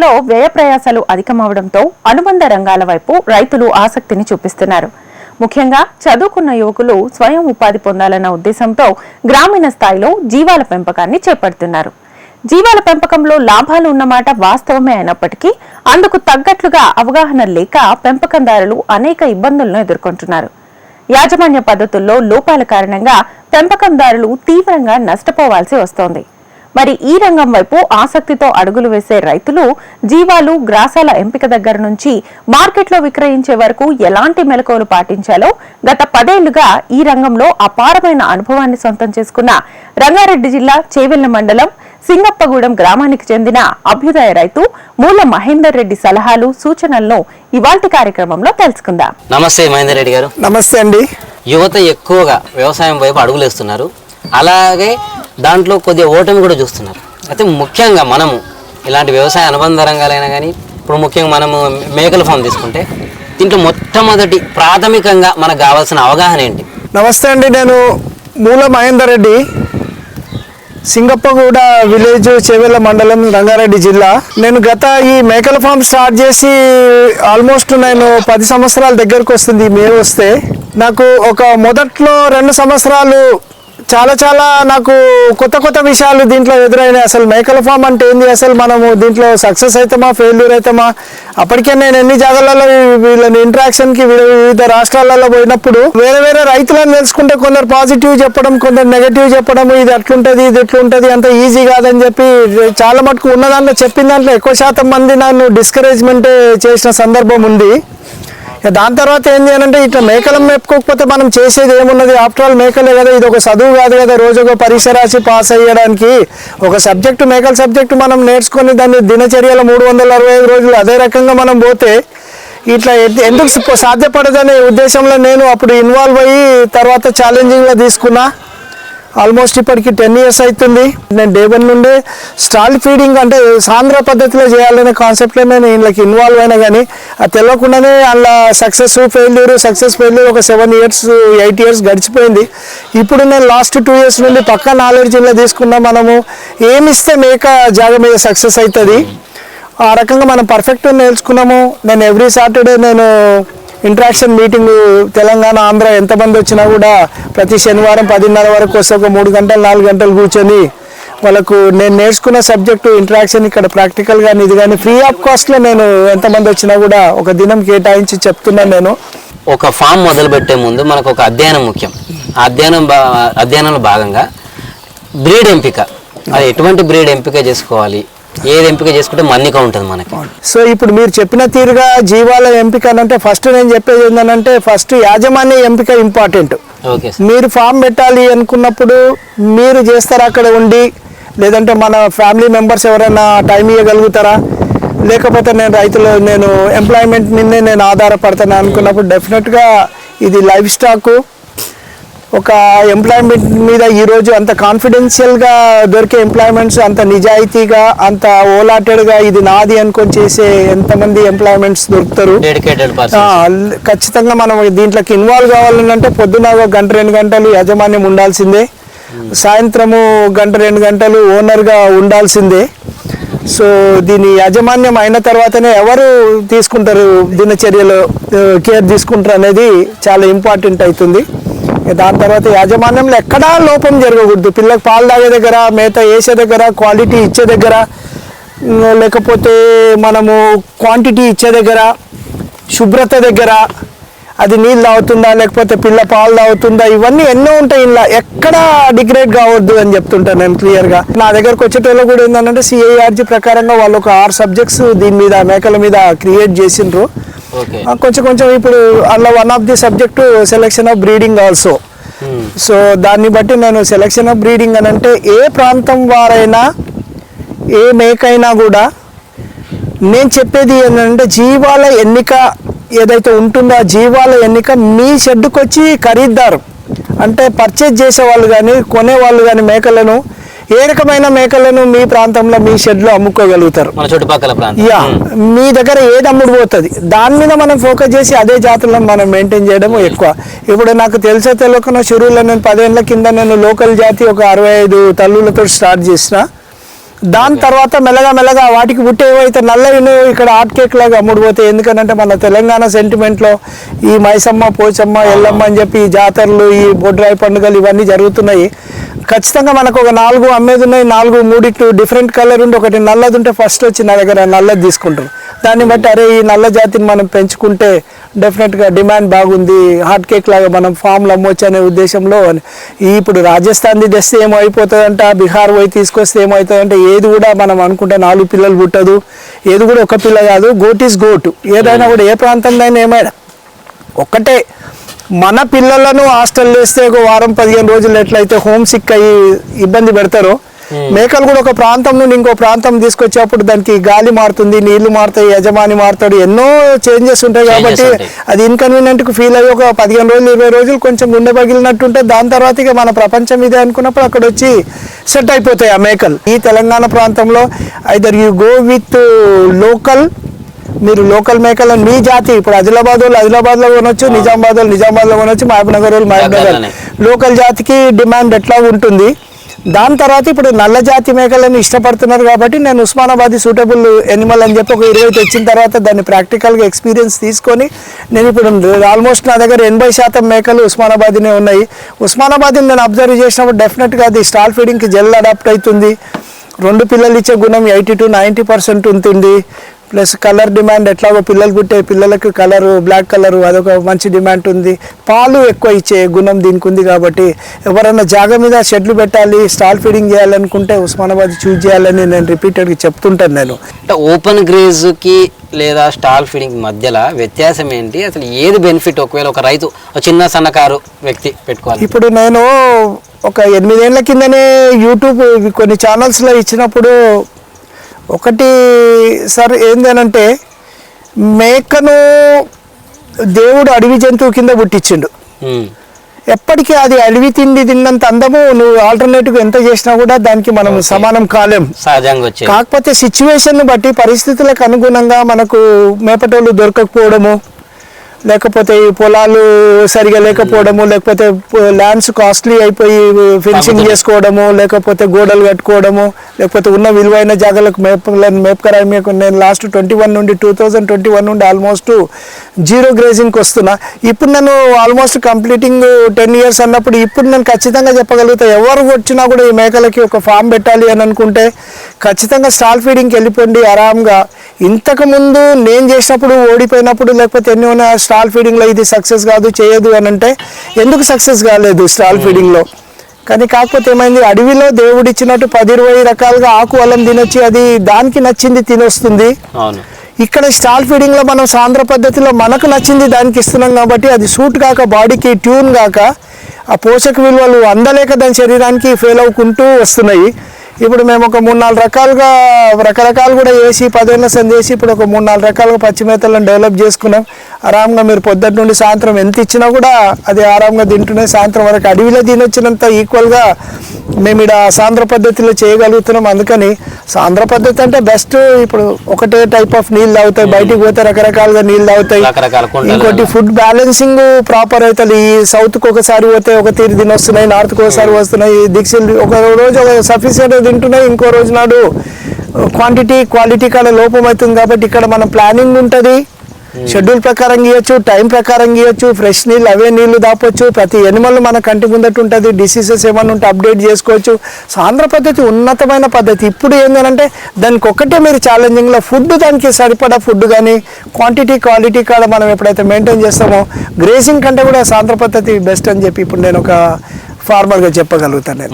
రాష్ట్రంలో వ్యయ ప్రయాసాలు అధికమవడంతో అనుబంధ రంగాల వైపు రైతులు ఆసక్తిని చూపిస్తున్నారు. ముఖ్యంగా చదువుకున్న యువకులు స్వయం ఉపాధి పొందాలన్న ఉద్దేశంతో గ్రామీణ స్థాయిలో జీవాల పెంపకాన్ని చేపడుతున్నారు. జీవాల పెంపకంలో లాభాలు ఉన్నమాట వాస్తవమే అయినప్పటికీ అందుకు తగ్గట్లుగా అవగాహన లేక పెంపకందారులు అనేక ఇబ్బందులను ఎదుర్కొంటున్నారు. యాజమాన్య పద్ధతుల్లో లోపాల కారణంగా పెంపకందారులు తీవ్రంగా నష్టపోవాల్సి వస్తోంది. మరి ఈ రంగం వైపు ఆసక్తితో అడుగులు వేసే రైతులు జీవాలు గ్రాసాల ఎంపిక దగ్గర నుంచి మార్కెట్లో విక్రయించే వరకు ఎలాంటి మెలకువలు పాటించాలో గత పదేళ్ళుగా ఈ రంగంలో అపారమైన అనుభవాన్ని సొంతం చేసుకున్న రంగారెడ్డి జిల్లా చేవెళ్ళ మండలం సింగప్పగూడెం గ్రామానికి చెందిన అభ్యుదయ రైతు మూల మహేందర్ రెడ్డి సలహాలు సూచనలను ఇవాల్టి కార్యక్రమంలో తెలుసుకుందాం. నమస్తే మహేందర్ రెడ్డి గారు. నమస్తే అండి. యువత ఎక్కువగా వ్యవసాయం వైపు అడుగులేస్తున్నారు. అలాగే దాంట్లో కొద్దిగా ఓటమి కూడా చూస్తున్నారు. అయితే ముఖ్యంగా మనము ఇలాంటి వ్యవసాయ అనుబంధ రంగాలైనా కానీ ఇప్పుడు ముఖ్యంగా మనము మేకల ఫామ్ తీసుకుంటే దీంట్లో మొట్టమొదటి ప్రాథమికంగా మనకు కావాల్సిన అవగాహన ఏంటి? నమస్తే అండి నేను మూల మహేందర్ రెడ్డి. సింగప్పగూడ విలేజ్ చెవెల మండలం రంగారెడ్డి జిల్లా. నేను గత ఈ మేకల ఫామ్ స్టార్ట్ చేసి ఆల్మోస్ట్ నేను పది సంవత్సరాల దగ్గరకు వస్తుంది మే వస్తే. నాకు ఒక మొదట్లో రెండు సంవత్సరాలు చాలా చాలా నాకు కొత్త కొత్త విషయాలు దీంట్లో ఎదురైనాయి. అసలు మేకల ఫామ్ అంటే ఏంది? అసలు మనము దీంట్లో సక్సెస్ అవుతామా ఫెయిల్యూర్ అవుతామా అప్పటికే నేను ఎన్ని జాగాలలో వీళ్ళని ఇంట్రాక్షన్కి వివిధ రాష్ట్రాలలో పోయినప్పుడు వేరే వేరే రైతులను తెలుసుకుంటే కొందరు పాజిటివ్ చెప్పడం కొందరు నెగటివ్ చెప్పడం ఇది అట్లుంటది ఇది ఎట్లుంటుంది అంత ఈజీ కాదని చెప్పి చాలా మటుకు ఉన్న దాంట్లో చెప్పిన దాంట్లో ఎక్కువ శాతం మంది నన్ను డిస్కరేజ్మెంట్ చేసిన సందర్భం ఉంది. దాని తర్వాత ఏంది అని అంటే ఇట్లా మేకలం మెప్పుకోకపోతే మనం చేసేది ఏమున్నది? ఆఫ్టర్ ఆల్ మేకలే కదా ఇది ఒక చదువు కాదు కదా రోజు ఒక పరీక్ష రాసి పాస్ అయ్యడానికి. ఒక సబ్జెక్టు మేకల సబ్జెక్టు మనం నేర్చుకొని దాన్ని దినచర్యలో మూడు వందల అరవై ఐదు రోజులు అదే రకంగా మనం పోతే ఇట్లా ఎందుకు సాధ్యపడదనే ఉద్దేశంలో నేను అప్పుడు ఇన్వాల్వ్ అయ్యి తర్వాత ఛాలెంజింగ్లో తీసుకున్నా. ఆల్మోస్ట్ ఇప్పటికి టెన్ ఇయర్స్ అవుతుంది నేను డే వన్ నుండే స్టాల్ ఫీడింగ్ అంటే సాంద్ర పద్ధతిలో చేయాలనే కాన్సెప్ట్లో నేను వీళ్ళకి ఇన్వాల్వ్ అయినా కానీ అది తెలియకుండానే అలా సక్సెస్ ఫెయిల్యూర్ సక్సెస్ ఫెయిల్యూర్ ఒక సెవెన్ ఇయర్స్ ఎయిట్ ఇయర్స్ గడిచిపోయింది. ఇప్పుడు నేను లాస్ట్ టూ ఇయర్స్ నుండి పక్క నాలెడ్జ్ ఇంట్లో తీసుకున్నా మనము ఏమిస్తే మేక జాగ మీద సక్సెస్ అవుతుంది ఆ రకంగా మనం పర్ఫెక్ట్ నేర్చుకున్నాము. నేను ఎవ్రీ సాటర్డే నేను ఇంట్రాక్షన్ మీటింగ్ తెలంగాణ ఆంధ్ర ఎంతమంది వచ్చినా కూడా ప్రతి శనివారం పదిన్నర వరకు వస్తే ఒక మూడు గంటలు నాలుగు గంటలు కూర్చొని వాళ్ళకు నేను నేర్చుకున్న సబ్జెక్టు ఇంట్రాక్షన్ ఇక్కడ ప్రాక్టికల్ కానీ ఇది కానీ ఫ్రీ ఆఫ్ కాస్ట్లో నేను ఎంతమంది వచ్చినా కూడా ఒక దినం కేటాయించి చెప్తున్నాను నేను. ఒక ఫామ్ మొదలుపెట్టే ముందు మనకు ఒక అధ్యయనం ముఖ్యం. ఆ అధ్యయనం అధ్యయనంలో భాగంగా బ్రీడ్ ఎంపిక. అది ఎటువంటి బ్రీడ్ ఎంపిక చేసుకోవాలి? ఏది ఎంపిక చేసుకుంటే మన్నిక ఉంటుంది మనకి. సో ఇప్పుడు మీరు చెప్పిన తీరుగా జీవాల ఎంపిక అని అంటే ఫస్ట్ నేను చెప్పేది ఏంటంటే ఫస్ట్ యాజమాన్య ఎంపిక ఇంపార్టెంట్ మీరు ఫామ్ పెట్టాలి అనుకున్నప్పుడు మీరు చేస్తారా అక్కడ ఉండి? లేదంటే మన ఫ్యామిలీ మెంబర్స్ ఎవరైనా టైం ఇవ్వగలుగుతారా లేకపోతే నేను రైతులు నేను ఎంప్లాయ్మెంట్ మీదే నేను ఆధారపడతాను అనుకున్నప్పుడు డెఫినెట్గా ఇది లైఫ్ స్టాక్ ఒక ఎంప్లాయ్మెంట్ మీద ఈరోజు అంత కాన్ఫిడెన్షియల్గా దొరికే ఎంప్లాయ్మెంట్స్ అంత నిజాయితీగా అంత ఓలాటెడ్గా ఇది నాది అనుకొని చేసే ఎంతమంది ఎంప్లాయ్మెంట్స్ దొరుకుతారు. ఖచ్చితంగా మనం దీంట్లోకి ఇన్వాల్వ్ కావాలంటే పొద్దున ఒక గంట రెండు గంటలు యాజమాన్యం ఉండాల్సిందే. సాయంత్రము గంట రెండు గంటలు ఓనర్గా ఉండాల్సిందే. సో దీని యాజమాన్యం అయిన తర్వాతనే ఎవరు తీసుకుంటారు దినచర్యలో కేర్ తీసుకుంటారు అనేది చాలా ఇంపార్టెంట్ అవుతుంది. దాని తర్వాత యాజమాన్యంలో ఎక్కడా లోపం జరగకూడదు. పిల్లలకు పాలు తాగే దగ్గర మేత వేసే దగ్గర క్వాలిటీ ఇచ్చే దగ్గర లేకపోతే మనము క్వాంటిటీ ఇచ్చే దగ్గర శుభ్రత దగ్గర అది నీళ్ళు తాగుతుందా లేకపోతే పిల్ల పాలు తాగుతుందా ఇవన్నీ ఎన్నో ఉంటాయి ఇలా ఎక్కడ డిగ్రేడ్ కావద్దు అని చెప్తుంటాను నేను క్లియర్గా. నా దగ్గరకు వచ్చేటోళ్ళు కూడా ఏంటంటే సిఐఆర్జీ ప్రకారంగా వాళ్ళు ఒక ఆరు సబ్జెక్ట్స్ దీని మీద మేకల మీద క్రియేట్ చేసిండ్రు. కొంచెం కొంచెం ఇప్పుడు అందులో one of the subject selection of breeding also so దాన్ని బట్టి నేను సెలెక్షన్ ఆఫ్ బ్రీడింగ్ అని అంటే ఏ ప్రాంతం వారైనా ఏ మేకైనా కూడా నేను చెప్పేది ఏంటంటే జీవాల ఎన్నిక ఏదైతే ఉంటుందో ఆ జీవాల ఎన్నిక మీ షెడ్డుకు వచ్చి ఖరీదారు. అంటే పర్చేజ్ చేసే వాళ్ళు కానీ కొనేవాళ్ళు కానీ మేకలను ఏ రకమైన మేకలను మీ ప్రాంతంలో మీ షెడ్లో అమ్ముకోగలుగుతారు? మన చుట్టుపక్కల యా. మీ దగ్గర ఏది అమ్ముడు పోతుంది? దాని మీద మనం ఫోకస్ చేసి అదే జాతులను మనం మెయింటైన్ చేయడం ఎక్కువ. ఇప్పుడు నాకు తెలిసే తెలియకుండా షురూలో నేను పదేళ్ళ కింద నేను లోకల్ జాతి ఒక అరవై ఐదు తల్లులతో స్టార్ట్ చేసిన. దాని తర్వాత మెల్లగా మెల్లగా వాటికి పుట్టే ఏవైతే నల్లవి ఇక్కడ హాట్ కేక్ లాగా అమ్ముడుపోతాయి ఎందుకంటే మన తెలంగాణ సెంటిమెంట్లో ఈ మైసమ్మ పోచమ్మ ఎల్లమ్మ అని చెప్పి ఈ జాతరలు ఈ బొడ్రాయి పండుగలు ఇవన్నీ జరుగుతున్నాయి. ఖచ్చితంగా మనకు ఒక నాలుగు అమ్మేది ఉన్నాయి నాలుగు మూడిట్లు డిఫరెంట్ కలర్ ఉండి ఒకటి నల్లది ఉంటే ఫస్ట్ వచ్చి నా దగ్గర నల్లది తీసుకుంటారు. దాన్ని బట్టి అరే ఈ నల్ల జాతిని మనం పెంచుకుంటే డెఫినెట్గా డిమాండ్ బాగుంది హాట్ కేక్ లాగా మనం ఫామ్లు అమ్మొచ్చు అనే ఉద్దేశంలో ఇప్పుడు రాజస్థాన్ది తెస్తే ఏమో అయిపోతుందంట బీహార్ పోయి తీసుకొస్తే ఏమవుతుందంటే ఏది కూడా మనం అనుకుంటే నాలుగు పిల్లలు పుట్టదు. ఏది కూడా ఒక పిల్ల కాదు గోట్ ఈస్ గోట్ ఏదైనా కూడా ఏ ప్రాంతంలో అయినా ఏమైనా. ఒక్కటే మన పిల్లలను హాస్టల్ వేస్తే ఒక వారం పదిహేను రోజులు ఎట్లయితే హోమ్ సిక్ అయ్యి ఇబ్బంది పెడతారో మేకలు కూడా ఒక ప్రాంతం నుండి ఇంకో ప్రాంతం తీసుకొచ్చేప్పుడు దానికి గాలి మారుతుంది నీళ్ళు మారుతాయి యజమాని మారుతాడు ఎన్నో చేంజెస్ ఉంటాయి కాబట్టి. అది ఇన్కన్వీనియంట్కు ఫీల్ అయ్యి ఒక పదిహేను రోజులు ఇరవై రోజులు కొంచెం గుండె పగిలినట్టుంటే దాని తర్వాత ఇక మన ప్రపంచం ఇదే అనుకున్నప్పుడు అక్కడ వచ్చి సెట్ అయిపోతాయి ఆ మేకలు. ఈ తెలంగాణ ప్రాంతంలో either you go with local మీరు లోకల్ మేకలను మీ జాతి ఇప్పుడు ఆదిలాబాద్ వాళ్ళు ఆదిలాబాద్లో కొనొచ్చు నిజామాబాద్ వాళ్ళు నిజామాబాద్లో కొనొచ్చు మహబూబ్ నగర్ వాళ్ళు మహబూబ్ నగర్. లోకల్ జాతికి డిమాండ్ ఎట్లా ఉంటుంది? దాని తర్వాత ఇప్పుడు నల్ల జాతి మేకలను ఇష్టపడుతున్నారు కాబట్టి నేను ఉస్మానాబాద్ సూటబుల్ ఎనిమల్ అని చెప్పి ఒక ఇరవై తెచ్చిన తర్వాత దాన్ని ప్రాక్టికల్గా ఎక్స్పీరియన్స్ తీసుకొని నేను ఇప్పుడు ఆల్మోస్ట్ నా దగ్గర ఎనభై శాతం మేకలు ఉస్మానాబాద్నే ఉన్నాయి. ఉస్మానాబాద్ని నేను అబ్జర్వ్ చేసినప్పుడు డెఫినెట్గా అది స్టాల్ ఫీడింగ్కి జెల్ అడాప్ట్ అవుతుంది. రెండు పిల్లలు ఇచ్చే గుణం ఎయిటీ టు నైంటీ పర్సెంట్ ఉంటుంది. ప్లస్ కలర్ డిమాండ్ ఎట్లాగో పిల్లలు పుట్టే పిల్లలకు కలర్ బ్లాక్ కలర్ అదొక మంచి డిమాండ్ ఉంది. పాలు ఎక్కువ ఇచ్చే గుణం దీనికి ఉంది కాబట్టి ఎవరైనా జాగ మీద షెడ్లు పెట్టాలి స్టాల్ ఫీడింగ్ చేయాలనుకుంటే ఉస్మానాబాద్ చూజ్ చేయాలని నేను రిపీటెడ్గా చెప్తుంటాను నేను. అంటే ఓపెన్కి లేదా స్టాల్ ఫీడింగ్ మధ్యలో వ్యత్యాసం ఏంటి? అసలు ఏది బెనిఫిట్? ఒకవేళ ఒక రైతు ఒక చిన్న సన్నకారు వ్యక్తి పెట్టుకోవాలి. ఇప్పుడు నేను ఒక ఎనిమిదేళ్ళ కిందనే యూట్యూబ్ కొన్ని ఛానల్స్లో ఇచ్చినప్పుడు ఒకటి సార్ ఏందనంటే మేకను దేవుడు అడవి జంతువు కింద పుట్టించిండు. ఎప్పటికీ అది అడవి తిండి తిన్నంత అందము నువ్వు ఆల్టర్నేటివ్ ఎంత చేసినా కూడా దానికి మనం సమానం కాలేం. సహజంగా కాకపోతే సిచ్యువేషన్ బట్టి పరిస్థితులకు అనుగుణంగా మనకు మేపటోళ్ళు దొరకకపోవడము లేకపోతే ఈ పొలాలు సరిగా లేకపోవడము లేకపోతే ల్యాండ్స్ కాస్ట్లీ అయిపోయి ఫెన్సింగ్. చేసుకోవడము లేకపోతే గోడలు కట్టుకోవడము లేకపోతే ఉన్న విలువైన జాగాలకు మేపలను మేపకరా నేను లాస్ట్ ట్వంటీ వన్ నుండి టూ థౌజండ్ ట్వంటీ వన్ నుండి ఆల్మోస్ట్ జీరో గ్రేజింగ్కి వస్తున్నా ఇప్పుడు నేను ఆల్మోస్ట్ కంప్లీటింగ్ టెన్ ఇయర్స్ అన్నప్పుడు ఇప్పుడు నేను ఖచ్చితంగా చెప్పగలుగుతా ఎవరు వచ్చినా కూడా ఈ మేకలకి ఒక ఫామ్ పెట్టాలి అని అనుకుంటే ఖచ్చితంగా స్టాల్ ఫీడింగ్కి వెళ్ళిపోండి ఆరాంగా. ఇంతకు ముందు నేను చేసినప్పుడు ఓడిపోయినప్పుడు లేకపోతే ఎన్ని ఉన్న స్టాల్ ఫీడింగ్లో ఇది సక్సెస్ కాదు చేయదు అని అంటే ఎందుకు సక్సెస్ కాలేదు స్టాల్ ఫీడింగ్లో? కానీ కాకపోతే ఏమైంది? అడవిలో దేవుడు ఇచ్చినట్టు పది ఇరవై రకాలుగా ఆకు అల్లం తినొచ్చి అది దానికి నచ్చింది తినొస్తుంది. ఇక్కడ స్టాల్ ఫీడింగ్లో మనం సాంద్ర పద్ధతిలో మనకు నచ్చింది దానికి ఇస్తున్నాం కాబట్టి అది సూట్ కాక బాడీకి ట్యూన్ కాక ఆ పోషక విలువలు అందలేక దాని శరీరానికి ఫెయిల్ అవ్వుకుంటూ వస్తున్నాయి. ఇప్పుడు మేము ఒక మూడు నాలుగు రకాలుగా రకరకాలు కూడా వేసి పదేళ్ళ సంది వేసి ఇప్పుడు ఒక మూడు నాలుగు రకాలుగా పచ్చి మేతలను డెవలప్ చేసుకున్నాం. ఆరాంగా మీరు పొద్దున్న నుండి సాయంత్రం ఎంత ఇచ్చినా కూడా అది ఆరాంగా తింటున్నాయి. సాయంత్రం వరకు అడవిలో తినొచ్చినంత ఈక్వల్గా మేము ఇక్కడ సాంద్ర పద్ధతిలో చేయగలుగుతున్నాం. అందుకని సాంద్ర పద్ధతి అంటే బెస్ట్ ఇప్పుడు ఒకటే టైప్ ఆఫ్ నీళ్ళు తాగుతాయి. బయటికి పోతే రకరకాలుగా నీళ్ళు తాగుతాయి. ఇంకోటి ఫుడ్ బ్యాలెన్సింగ్ ప్రాపర్ అవుతుంది ఈ సౌత్కి ఒకసారి పోతే ఒక తీరు తిని వస్తున్నాయి నార్త్కి ఒకసారి వస్తున్నాయి. దిక్షలు ఒక రోజు ఒక సఫిషియెంట్ తింటున్నాయి ఇంకో రోజు నాడు. క్వాంటిటీ క్వాలిటీ కాడ లోపం అవుతుంది కాబట్టి ఇక్కడ మన ప్లానింగ్ ఉంటుంది. షెడ్యూల్ ప్రకారం గీయొచ్చు టైం ప్రకారం గీయొచ్చు ఫ్రెష్ నీళ్ళు అవే నీళ్ళు దాపొచ్చు. ప్రతి ఎనిమల్ మన కంటి ముందట ఉంటుంది డిసీజెస్ ఏమైనా ఉంటే అప్డేట్ చేసుకోవచ్చు. సాంద్ర పద్ధతి ఉన్నతమైన పద్ధతి. ఇప్పుడు ఏంటంటే దానికి ఒక్కటే మీరు ఛాలెంజింగ్లో ఫుడ్ దానికి సరిపడా ఫుడ్ కానీ క్వాంటిటీ క్వాలిటీ కాడ మనం ఎప్పుడైతే మెయింటైన్ చేస్తామో గ్రేసింగ్ కంటే కూడా సాంద్ర పద్ధతి బెస్ట్ అని చెప్పి ఇప్పుడు నేను ఒక ఫార్మర్గా చెప్పగలుగుతాను నేను.